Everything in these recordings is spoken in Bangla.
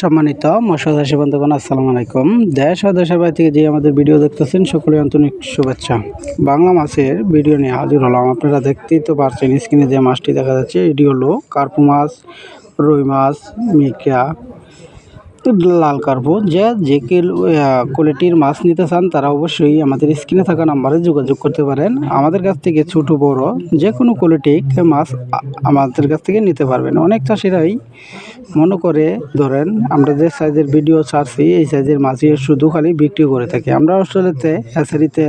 সম্মানিত মশাদাসী বন্ধুগণ, আসসালামু আলাইকুম। দেশ ও দেশের বাইরে থেকে যে আমাদের ভিডিও দেখতেছেন সকলে আন্তরিক শুভেচ্ছা। বাংলা মাছের ভিডিও নিয়ে হাজির হলাম। আপনারা দেখতেই তো পারছেন স্ক্রিনে যে মাছটি দেখা যাচ্ছে। এটি হলো কার্পু মাছ, রুই মাছ মিকা লাল কার্পু যে যে কোয়ালিটির মাছ নিতে চান, তারা অবশ্যই আমাদের স্ক্রিনে থাকা নাম্বারে যোগাযোগ করতে পারেন। আমাদের কাছ থেকে ছোট, বড় যে কোনো কোয়ালিটির মাছ আমাদের কাছ থেকে নিতে পারবেন। অনেক চাষিরাই মনে করে, ধরেন, আমরা যে সাইজের ভিডিও ছাড়ছি, এই সাইজের মাছই শুধু খালি বিক্রি করে থাকি। আমরা অস্ট্রেলিয়াতে হ্যাচারিতে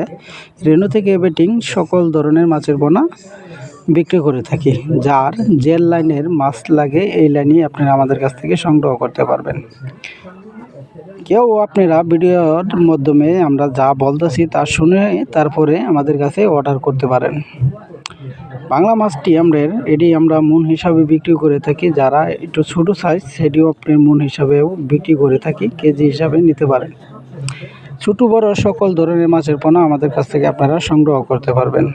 রেনু থেকে বেটিং সকল ধরনের মাছের পোনা বিক্রি করে থাকি, যার জেল লাইনের মাছ লাগে এই লাইনই আপনারা আমাদের কাছ থেকে সংগ্রহ করতে পারবেন। কেউ আপনারা ভিডিওর মাধ্যমে আমরা যা বলতেছি তা শুনে তারপরে আমাদের কাছে অর্ডার করতে পারেন। বাংলা মাছটি আমরা, এটি আমরা মন হিসাবে বিক্রি করে থাকি, যারা একটু ছোটো সাইজ সেটিও আপনি মন হিসাবেও বিক্রি করে থাকি, কেজি হিসাবে নিতে পারেন। ছোটো বড় সকল ধরনের মাছের পোনা আমাদের কাছ থেকে আপনারা সংগ্রহ করতে পারবেন।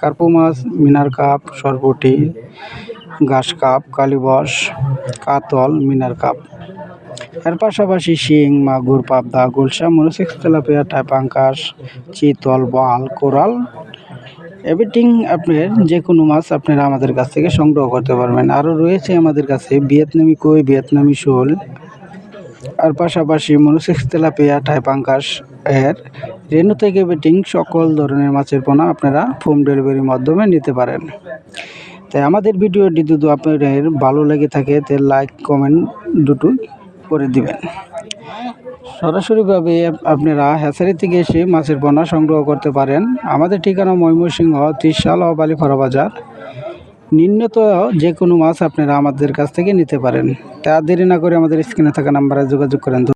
কার্পু মাছ, মিনার কাপ, সরপুটি, ঘাস কাপ কালিবস কাতল, মিনার কাপ। এর পাশাপাশি শিং, মাগুর, পাবদা গুলশা মনোসেক্স তেলাপিয়া টাইপাঙ্কাস চিতল, বাল, কোরাল, এভরিথিং আপনার যে কোনো মাছ আপনারা আমাদের কাছ থেকে সংগ্রহ করতে পারবেন। আরও রয়েছে আমাদের কাছে ভিয়েতনামি কই, ভিয়েতনামি শোল আর পাশাপাশি মনোসেক্স তেলাপিয়া টাইপাঙ্কাস এর রেনু থেকে বেটিং সকল ধরনের মাছের পোনা আপনারা হোম ডেলিভারির মাধ্যমে নিতে পারেন। তাই আমাদের ভিডিওটি যদি আপনাদের ভালো লেগে থাকে তে লাইক, কমেন্ট দুটো করে দিবেন। সরাসরিভাবে আপনারা হ্যাচারি থেকে এসে মাছের পোনা সংগ্রহ করতে পারেন। আমাদের ঠিকানা ময়মনসিংহ ত্রিশাল ও বালিফাড়া বাজার নিম্নত যে কোনো মাছ আপনারা আমাদের কাছ থেকে নিতে পারেন। তা দেরি না করে আমাদের স্ক্রিনে থাকা নাম্বারে যোগাযোগ করেন।